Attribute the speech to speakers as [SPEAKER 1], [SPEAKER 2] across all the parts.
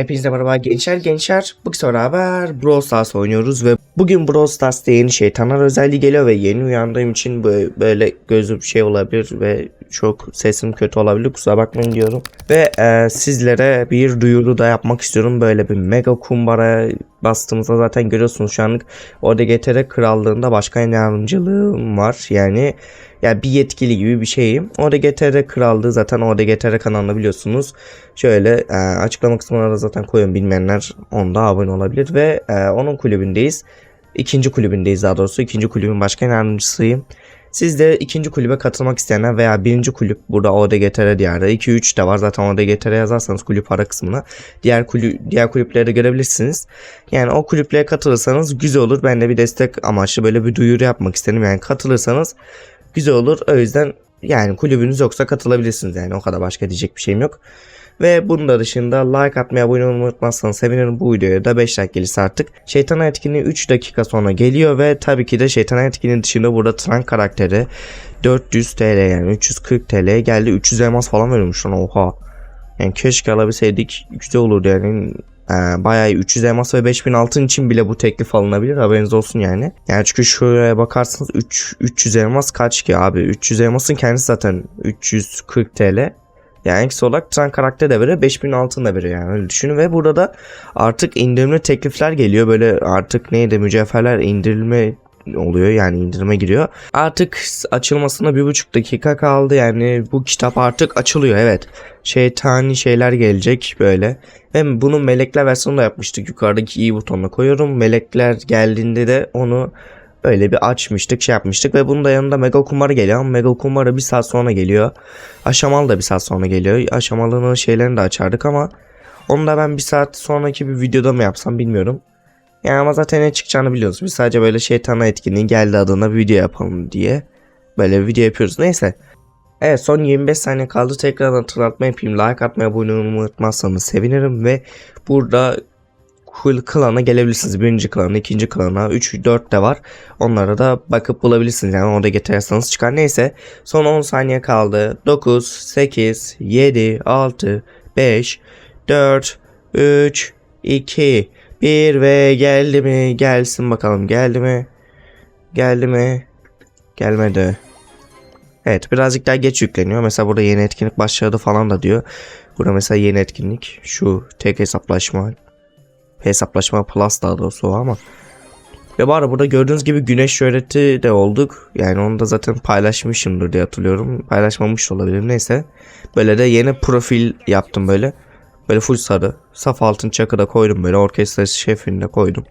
[SPEAKER 1] Hepinize merhaba gençler gençler. Bugün beraber Brawl Stars oynuyoruz ve bugün Brawl Stars'ta yeni şeytanlar özelliği geliyor ve yeni uyandığım için böyle, gözüm şey olabilir ve çok sesim kötü olabilir kusura bakmayın diyorum. Ve e, sizlere bir duyuru da yapmak istiyorum. Böyle bir mega kumbara bastığımızda zaten görüyorsunuz şu anlık ODGTR krallığında başkan yardımcılığım var. Yani yani bir yetkili gibi bir şeyim. ODGTR krallığı zaten ODGTR kanalını biliyorsunuz. Şöyle e, açıklama kısmına da zaten koyuyorum bilmeyenler onda abone olabilir ve e, onun kulübündeyiz. İkinci kulübündeyiz daha doğrusu. İkinci kulübün başkan yardımcısıyım. Siz de ikinci kulübe katılmak isteyenler veya birinci kulüp burada ODGTR diyarda 2-3 de var zaten ODGTR yazarsanız kulüp ara kısmına diğer kulüp diğer kulüpleri de görebilirsiniz. Yani o kulüplere katılırsanız güzel olur. Ben de bir destek amaçlı böyle bir duyuru yapmak istedim. Yani katılırsanız güzel olur. O yüzden yani kulübünüz yoksa katılabilirsiniz yani o kadar başka diyecek bir şeyim yok. Ve bunun da dışında like atmayı abone olmayı unutmazsanız sevinirim bu videoya da 5 like gelirse artık. Şeytan etkinliği 3 dakika sonra geliyor ve tabii ki de şeytan etkinliği dışında burada Trunk karakteri 400 TL yani 340 TL'ye geldi 300 elmas falan veriyormuş lan oha. Yani keşke alabilseydik güzel olurdu yani ee, bayağı iyi. 300 elmas ve 5000 altın için bile bu teklif alınabilir haberiniz olsun yani. Yani çünkü şuraya bakarsanız 3, 300 elmas kaç ki abi 300 elmasın kendisi zaten 340 TL. Yani eksi olarak tren karakter de veriyor 5000 altın da veriyor yani öyle düşünün ve burada da artık indirimli teklifler geliyor böyle artık neydi mücevherler indirilme oluyor yani indirime giriyor. Artık açılmasına bir buçuk dakika kaldı yani bu kitap artık açılıyor evet. Şeytani şeyler gelecek böyle. Ve bunun melekler versiyonu da yapmıştık yukarıdaki i butonuna koyuyorum. Melekler geldiğinde de onu böyle bir açmıştık şey yapmıştık ve bunun da yanında mega kumarı geliyor ama mega kumarı bir saat sonra geliyor. Aşamalı da bir saat sonra geliyor. Aşamalının şeylerini de açardık ama onu da ben bir saat sonraki bir videoda mı yapsam bilmiyorum. Yani ama zaten ne çıkacağını biliyoruz. Biz sadece böyle şeytana etkinliği geldi adına video yapalım diye. Böyle video yapıyoruz. Neyse. Evet son 25 saniye kaldı. Tekrar hatırlatma yapayım. Like atmayı abone olmayı unutmazsanız sevinirim. Ve burada klana gelebilirsiniz. Birinci klana, ikinci klana, 3, 4 de var. Onlara da bakıp bulabilirsiniz. Yani orada getirirseniz çıkar. Neyse. Son 10 saniye kaldı. 9, 8, 7, 6, 5, 4, 3, 2, 1 ve geldi mi? Gelsin bakalım. Geldi mi? Geldi mi? Gelmedi. Evet birazcık daha geç yükleniyor. Mesela burada yeni etkinlik başladı falan da diyor. Burada mesela yeni etkinlik. Şu tek hesaplaşma. Hesaplaşma plus daha doğrusu o ama. Ve bu burada gördüğünüz gibi güneş şöhreti de olduk. Yani onu da zaten paylaşmışımdır diye hatırlıyorum. Paylaşmamış olabilirim neyse. Böyle de yeni profil yaptım böyle. Böyle full sarı. Saf altın çakı da koydum böyle. Orkestra şefini de koydum.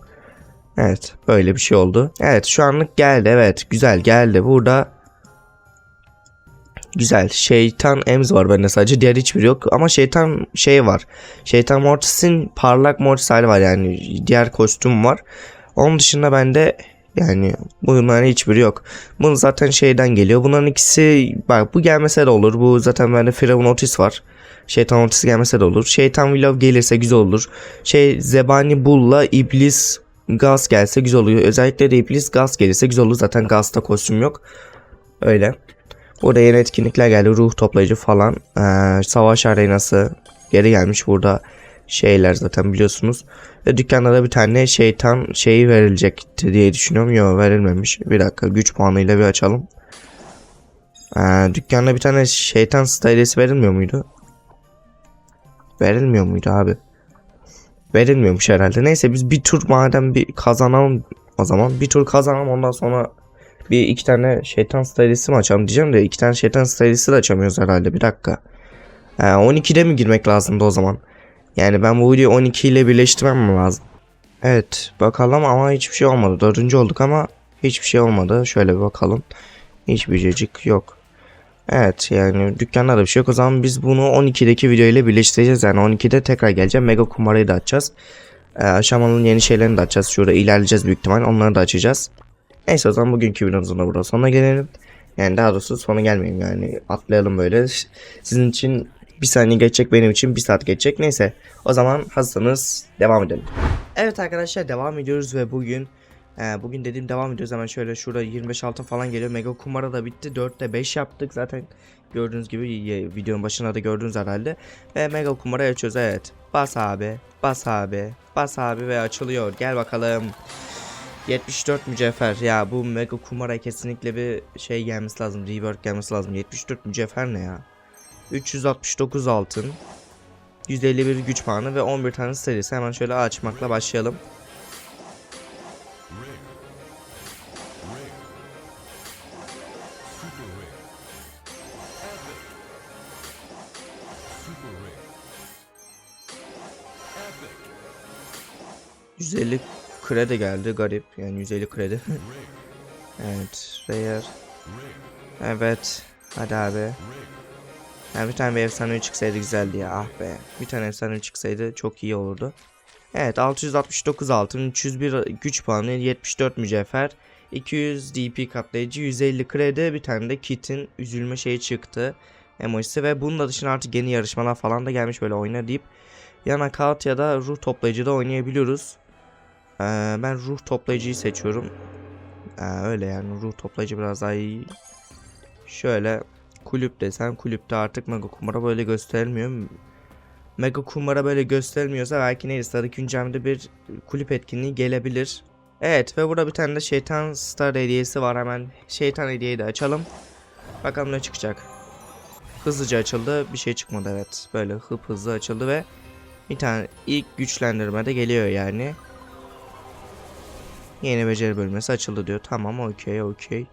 [SPEAKER 1] Evet böyle bir şey oldu. Evet şu anlık geldi evet güzel geldi. Burada Güzel. Şeytan Ems var bende sadece. Diğer hiçbiri yok. Ama şeytan şey var. Şeytan Mortis'in parlak Mortis hali var yani. Diğer kostüm var. Onun dışında bende yani bunların hiçbiri yok. Bunu zaten şeyden geliyor. Bunların ikisi bak bu gelmese de olur. Bu zaten bende Firavun Otis var. Şeytan Otis gelmese de olur. Şeytan Willow gelirse güzel olur. Şey Zebani Bull'la İblis Gaz gelse güzel oluyor. Özellikle de İblis Gaz gelirse güzel olur. Zaten Gaz'da kostüm yok. Öyle. Burada yeni etkinlikler geldi. Ruh toplayıcı falan. Ee, savaş arenası geri gelmiş burada şeyler zaten biliyorsunuz. Ve dükkanda da bir tane şeytan şeyi verilecekti diye düşünüyorum. Yok verilmemiş. Bir dakika güç puanıyla bir açalım. Ee, dükkanda bir tane şeytan stylesi verilmiyor muydu? Verilmiyor muydu abi? Verilmiyormuş herhalde. Neyse biz bir tur madem bir kazanalım o zaman. Bir tur kazanalım ondan sonra bir iki tane şeytan stylesi mi açalım diyeceğim de iki tane şeytan stylesi de açamıyoruz herhalde bir dakika. Ee, 12'de mi girmek lazımdı o zaman? Yani ben bu videoyu 12 ile birleştirmem mi lazım? Evet bakalım ama hiçbir şey olmadı. Dördüncü olduk ama hiçbir şey olmadı. Şöyle bir bakalım. Hiçbir cacık yok. Evet yani dükkanda da bir şey yok. O zaman biz bunu 12'deki video ile birleştireceğiz. Yani 12'de tekrar geleceğim. Mega kumarayı da açacağız. Ee, aşamanın yeni şeylerini de açacağız. Şurada ilerleyeceğiz büyük ihtimal. Onları da açacağız. Neyse o zaman bugünkü videomuzun da burada sonuna gelelim. Yani daha doğrusu sona gelmeyeyim yani atlayalım böyle. Sizin için bir saniye geçecek benim için bir saat geçecek. Neyse o zaman hazırsanız devam edelim. Evet arkadaşlar devam ediyoruz ve bugün e, bugün dediğim devam ediyoruz hemen şöyle şurada 25 altın falan geliyor. Mega kumara da bitti 4'te 5 yaptık zaten gördüğünüz gibi videonun başına da gördüğünüz herhalde. Ve mega kumara açıyoruz evet bas abi Bas abi. Bas abi ve açılıyor. Gel bakalım. 74 mücevher. Ya bu mega kumara kesinlikle bir şey gelmesi lazım. Rework gelmesi lazım. 74 mücevher ne ya? 369 altın. 151 güç puanı ve 11 tane serisi. Hemen şöyle açmakla başlayalım.
[SPEAKER 2] Super rare. Epic. Super rare. Epic.
[SPEAKER 1] 150 kredi geldi garip. Yani 150 kredi. Evet. Rare. Evet. Hadi abi. Yani bir tane bir efsane çıksaydı güzeldi ya. Ah be. Bir tane efsane çıksaydı çok iyi olurdu. Evet 669 altın, 301 güç puanı, 74 mücevher, 200 DP katlayıcı, 150 kredi, bir tane de kit'in üzülme şeyi çıktı. Emojisi ve bunun da dışında artık yeni yarışmalar falan da gelmiş böyle oyna deyip yana kağıt ya da ruh toplayıcıda oynayabiliyoruz. Ee, ben ruh toplayıcıyı seçiyorum. Ee, öyle yani ruh toplayıcı biraz daha iyi. Şöyle kulüp desen kulüpte artık Mega Kumara böyle gösterilmiyor. Mega Kumara böyle gösterilmiyorsa belki neyse Sarı Güncem'de bir kulüp etkinliği gelebilir. Evet ve burada bir tane de şeytan star hediyesi var hemen şeytan hediyeyi de açalım. Bakalım ne çıkacak. Hızlıca açıldı bir şey çıkmadı evet böyle hıp hızlı açıldı ve bir tane ilk güçlendirme de geliyor yani. Yeni beceri bölmesi açıldı diyor. Tamam okey okey.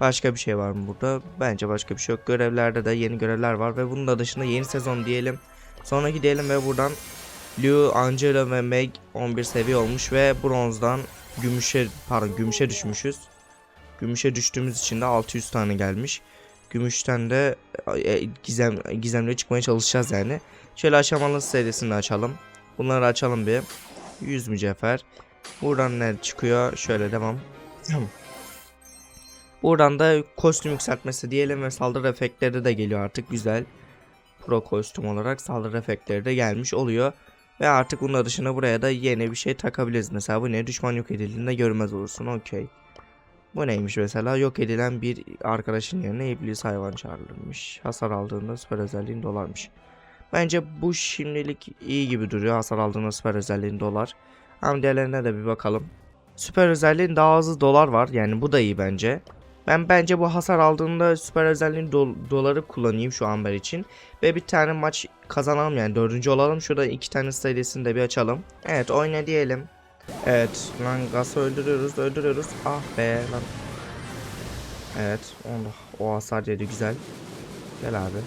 [SPEAKER 1] Başka bir şey var mı burada? Bence başka bir şey yok. Görevlerde de yeni görevler var ve bunun da dışında yeni sezon diyelim. Sonraki diyelim ve buradan Liu, Angela ve Meg 11 seviye olmuş ve bronzdan gümüşe pardon gümüşe düşmüşüz. Gümüşe düştüğümüz için de 600 tane gelmiş. Gümüşten de e, gizem gizemle çıkmaya çalışacağız yani. Şöyle aşamalı serisini açalım. Bunları açalım bir. 100 mücevher. Buradan ne çıkıyor? Şöyle devam. Buradan da kostüm yükseltmesi diyelim ve saldırı efektleri de geliyor artık güzel. Pro kostüm olarak saldırı efektleri de gelmiş oluyor. Ve artık bunun dışında buraya da yeni bir şey takabiliriz. Mesela bu ne? Düşman yok edildiğinde görmez olursun. Okey. Bu neymiş mesela? Yok edilen bir arkadaşın yerine iblis hayvan çağrılırmış. Hasar aldığında süper özelliğin dolarmış. Bence bu şimdilik iyi gibi duruyor. Hasar aldığında süper özelliğin dolar. Ama diğerlerine de bir bakalım. Süper özelliğin daha hızlı dolar var. Yani bu da iyi bence. Ben bence bu hasar aldığında süper özelliğin do- doları kullanayım şu amber için. Ve bir tane maç kazanalım yani dördüncü olalım. Şurada iki tane sayısını da bir açalım. Evet oyna diyelim. Evet lan Gas'ı öldürüyoruz öldürüyoruz. Ah be lan. Evet onu, o hasar yedi güzel. Gel abi.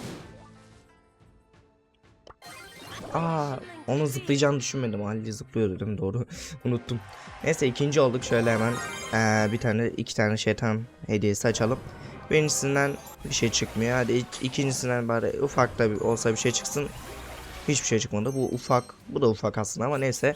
[SPEAKER 1] Aa, onu zıplayacağını düşünmedim. Halil zıplıyor dedim doğru. Unuttum. Neyse ikinci olduk. Şöyle hemen eee, bir tane iki tane şeytan hediyesi açalım. Birincisinden bir şey çıkmıyor. Hadi ik- ikincisinden bari ufak da olsa bir şey çıksın. Hiçbir şey çıkmadı. Bu ufak. Bu da ufak aslında ama neyse.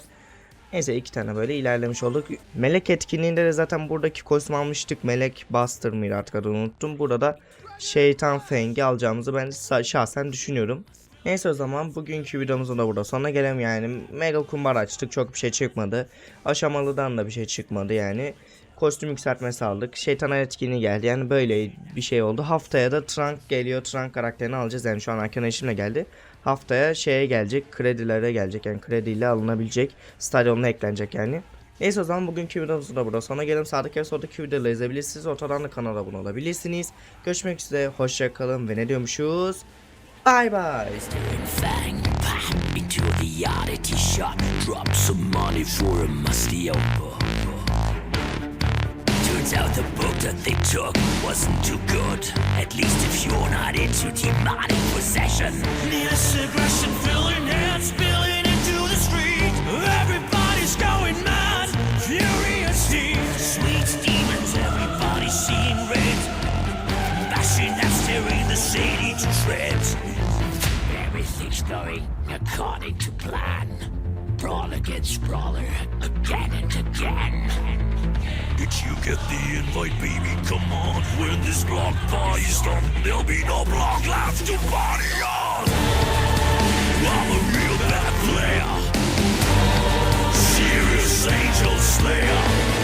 [SPEAKER 1] Neyse iki tane böyle ilerlemiş olduk. Melek etkinliğinde de zaten buradaki kostüm almıştık. Melek Buster mıydı artık adını unuttum. Burada da Şeytan Feng'i alacağımızı ben şahsen düşünüyorum. Neyse o zaman bugünkü videomuzun da burada sonuna gelelim yani. Mega kumbar açtık çok bir şey çıkmadı. Aşamalıdan da bir şey çıkmadı yani. Kostüm yükseltmesi aldık. Şeytan etkinliği geldi yani böyle bir şey oldu. Haftaya da Trunk geliyor. Trunk karakterini alacağız yani şu an arkadaşımla geldi. Haftaya şeye gelecek kredilere gelecek yani krediyle alınabilecek. Stadyumuna eklenecek yani. Neyse o zaman bugünkü videomuzun da burada sonuna gelelim. Sağdaki ve soldaki videoları izleyebilirsiniz. Ortadan da kanala abone olabilirsiniz. Görüşmek üzere. Hoşça kalın ve ne diyormuşuz? Bye bye.
[SPEAKER 3] Fang, pah, into the oddity shop. Drop some money for a musty old book. Turns out the book that they took wasn't too good. At least if you're not into demonic possession. This aggression filling and spilling Everything's according to plan. Brawl against brawler, again and again. Did you get the invite, baby? Come on. When this block party's done, there'll be no block left to party on. I'm a real bad player. Serious angel slayer.